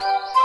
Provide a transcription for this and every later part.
you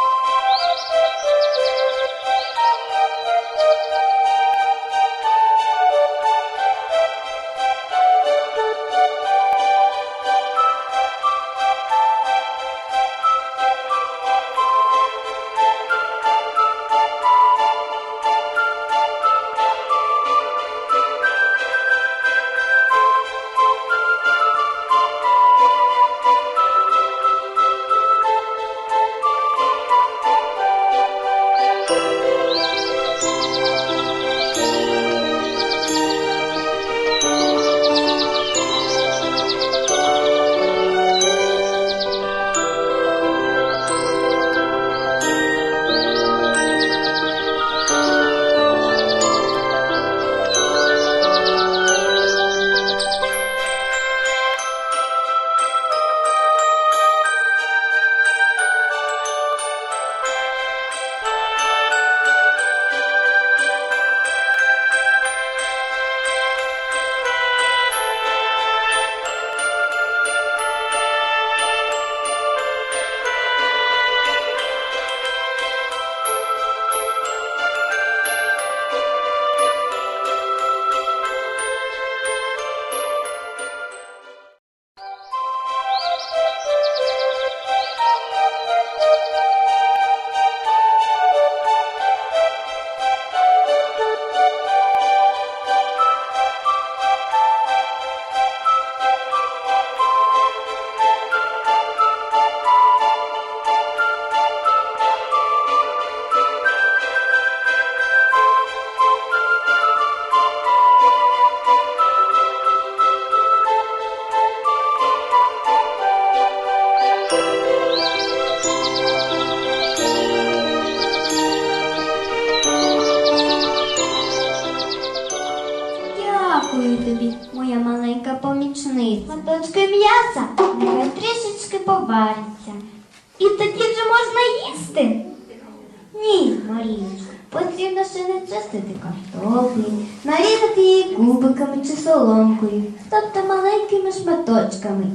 Ні, потрібно ще не чистити картоплі, нарізати її кубиками чи соломкою, тобто маленькими шматочками.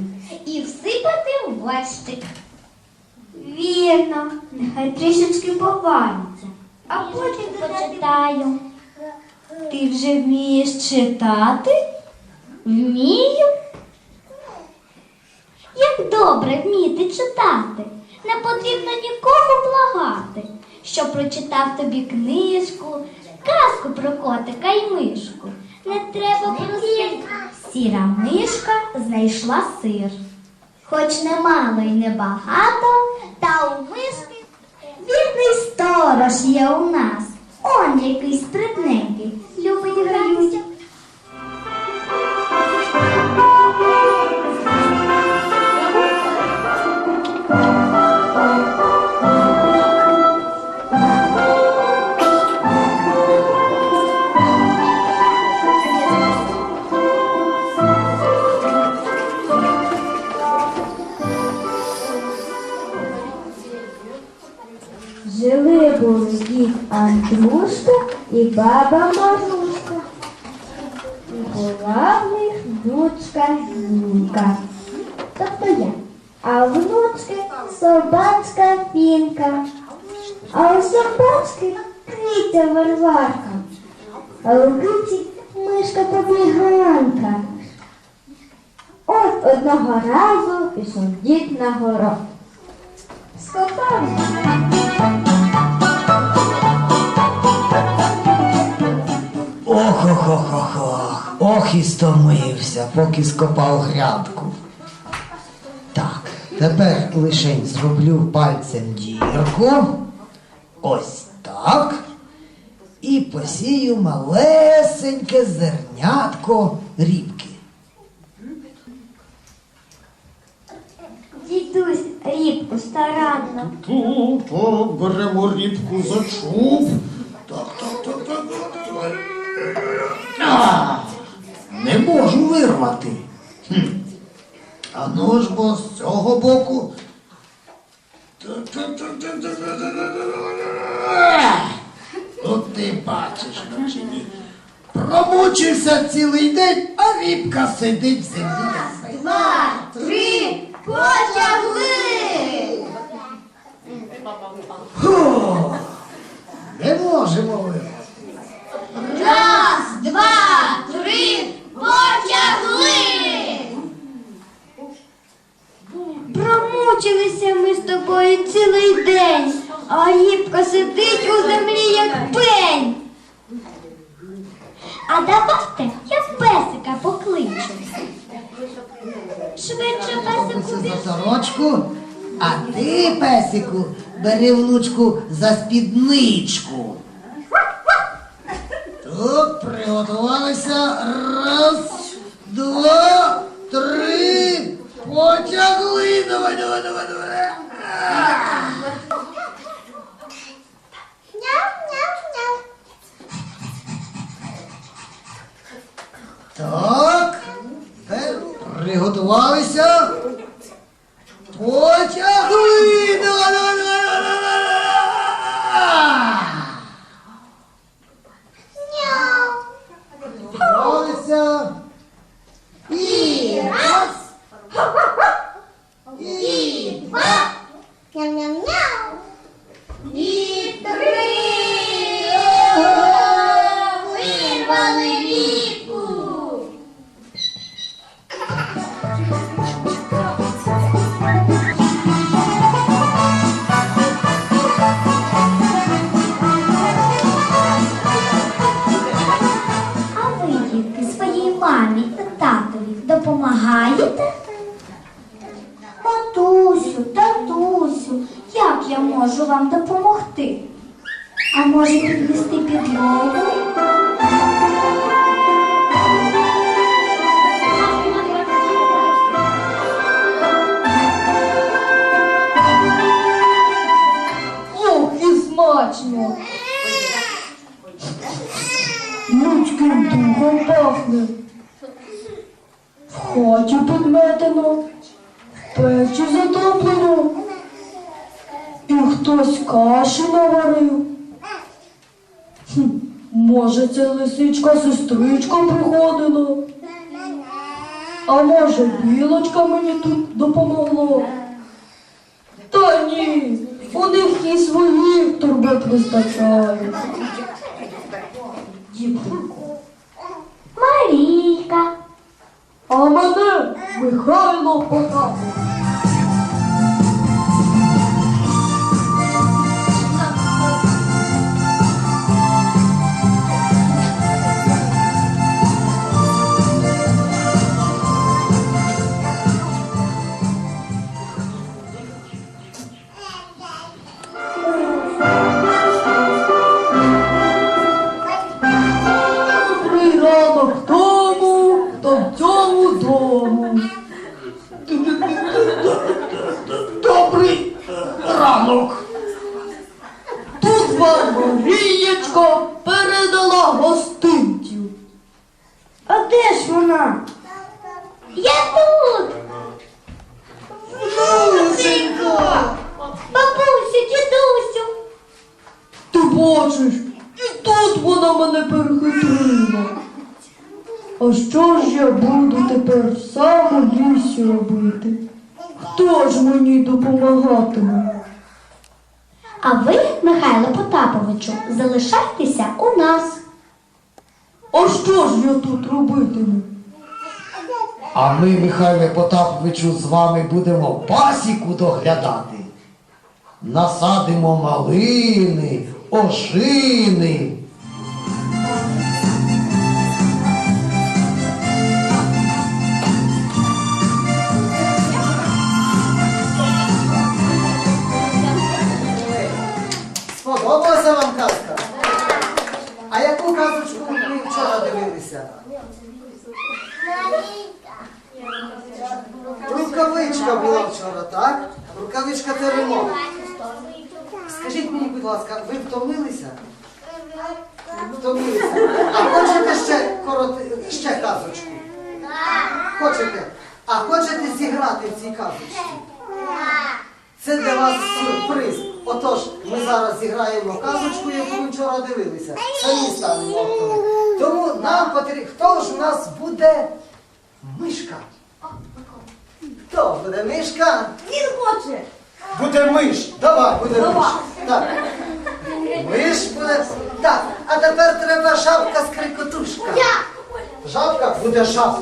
І всипати в борщик. Вірно, нехай трішечки повариться, а потім почитаю. Ти вже вмієш читати? Вмію? Як добре вміти читати. Не потрібно нікого благати, що прочитав тобі книжку, казку про котика й мишку. Не треба просити. Сіра мишка знайшла сир. Хоч немало й небагато, та у мишки вірний сторож є у нас. Он якийсь спритненький, любить граюся. Баба Марушка. І була в них дочка Зінка. Тобто я. А внучки собачка Фінка. А у собачки Китя Варварка. А у Киті мишка побіганка. От одного разу пішов дід на город. Скопав Ох, ох, ох, ох, ох. Ох і стомився, поки скопав грядку. Так, тепер лишень зроблю пальцем дірку. Ось так. І посію малесеньке зернятко рібки. Дідусь рібку старанно. Тут так, беремо рібку за чуб. Так, так, так, так, так. Не можу вирвати. А ну ж бо з цього боку. От ти бачиш, наче ні. Промучився цілий день, а рібка сидить в землі. Раз, два, три, потягли. Не можемо вирвати. Бери внучку за спідничку. Тут приготувалися. Раз, два, три. Потягли. Давай, давай, давай, давай. Так. Приготувалися. Може, це лисичка сестричка приходила. А може, білочка мені тут допомогла. Та ні, у них і своїх турбот вистачає. Марійка. А мене Михайло Потапов. Тут передала гостинців. А де ж вона? Я тут. Внученько. Бабусю, дідусю. Ти бачиш, і тут вона мене перехитрила. А що ж я буду тепер сам у лісі робити? Хто ж мені допомагатиме? А ви, Михайло Потаповичу, залишайтеся у нас. А що ж я тут робитиму? А ми, Михайле Потаповичу, з вами будемо пасіку доглядати. Насадимо малини, ожини. Сподобалася вам казка? А яку казочку ви вчора дивилися? Рукавичка була вчора, так? Рукавичка це ремонт. Скажіть мені, будь ласка, ви втомилися? Втомилися. А хочете ще короти... ще казочку? Хочете? А хочете зіграти в цій казочці? Це для вас сюрприз. Отож, ми зараз зіграємо казочку, яку ви вчора дивилися. Самі станемо авторами. Тому нам потрібно. Хто ж у нас буде мишка? Хто буде мишка? Він хоче. Буде миш. Давай, буде миш. Так. Миш буде. Так, а тепер треба жабка з крикотушка. Жабка буде жаб.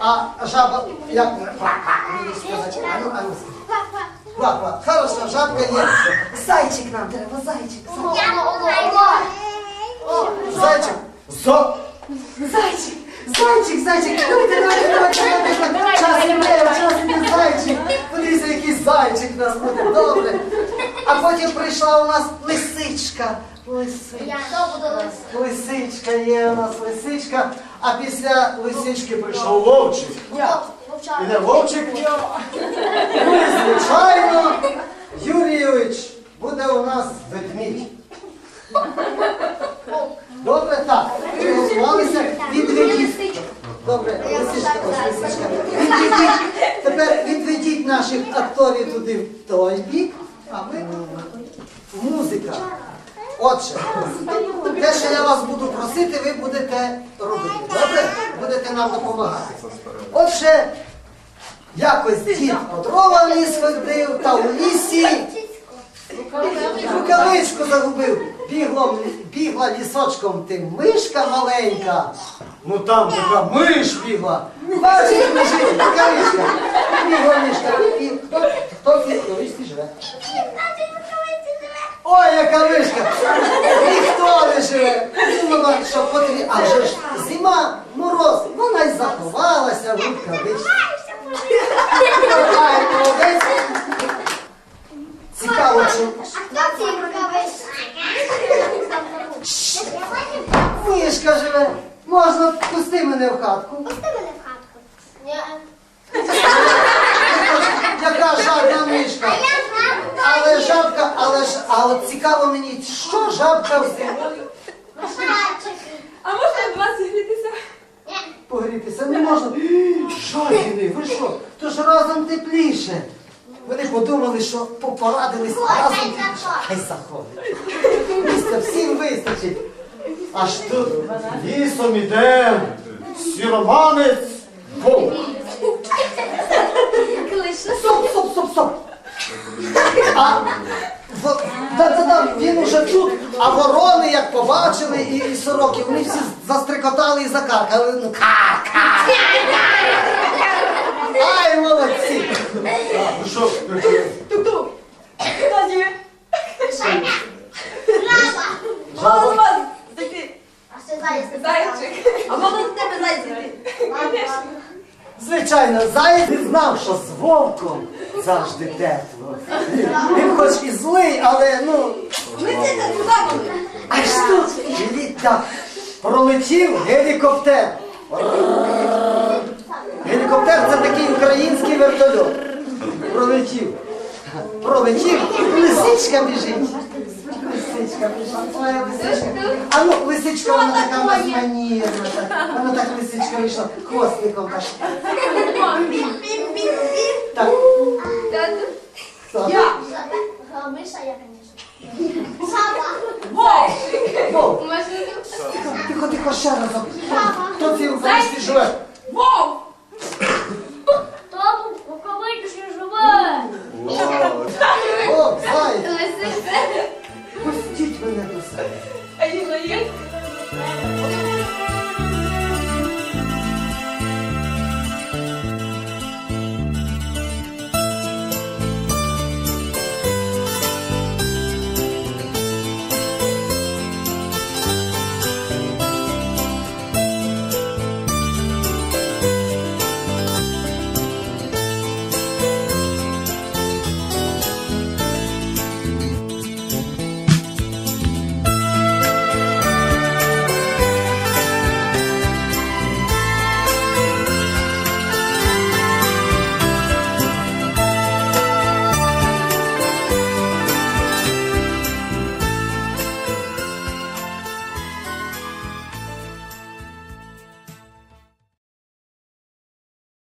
А жаба як ми? Мені сказати. А а. Ква, ква. Хорошо, жабка є. Зайчик нам треба, зайчик. Зайчик. Зо. Зайчик. Зайчик, зайчик. Давайте, давайте, давайте, давайте. Час іде, час іде, зайчик. Подивіться, який зайчик у нас буде. Добре. А потім прийшла у нас лисичка. Лисичка. Лисичка є у нас лисичка, а після лисички прийшов вовчик. Іде вовчик. Ну і звичайно, Юрійович буде у нас ведмідь. Добре, так. Приготувалися відведіть. Добре, лисичка, ось лисичка. Відведіть. Тепер відведіть наших акторів туди в той бік, а ми музика. Отже, те, що я вас буду просити, ви будете робити. Добре? Будете нам допомагати. Отже, якось дід по дрова ліс ходив, та у лісі рукавичку загубив. Бігло, бігла лісочком тим мишка маленька. Ну там така миш бігла. Бачить, лежить рукавичка. Бігла мишка. І хто, хто в рукавичці живе? Ой, яка мишка! Ніхто не живе. Думала, що потрібно. А вже ж зима, мороз, вона й заховалася в рукавичці. Ай, молодець. Цікаво, що мишка живе. Можна пусти мене в хатку. Яка жадна мишка. Але жабка, але ж, а от цікаво мені, що жабка взимку А можна до вас зігрітися? Погрітися не можна. Що, Жадіни, ви що? То ж разом тепліше. Вони подумали, що попорадились разом. Хай заходить. Місця всім вистачить. Аж тут лісом іде сіроманець вовк. Стоп, стоп, стоп, стоп. А, да, да, да, він уже тут, а ворони, як побачили, і, і сороки, вони всі застрикотали і закаркали. Ну, ка, ка. Ай, молодці! Ну що, Тук-тук. Хто є? Жаба? до вас зайти. Зайчик. А можна до тебе зайти? Звичайно, заєць не знав, що з вовком завжди тепло. Він хоч і злий, але ну. Летите туди були. Аж тут літа пролетів гелікоптер. Гелікоптер це такий український вертольот. Пролетів. Пролетів, лисичка біжить. Лисичка біжить. Ой, лисичка. А ну, лисичка, вона така безманірна. так. Вона так лисичка вийшла хвостиком так. Так. так. Я. Вовк. Вовк, тихо, тихо, ще раз. Хто цій українській живе? Вовк. О, зай! Пустіть мене до себе.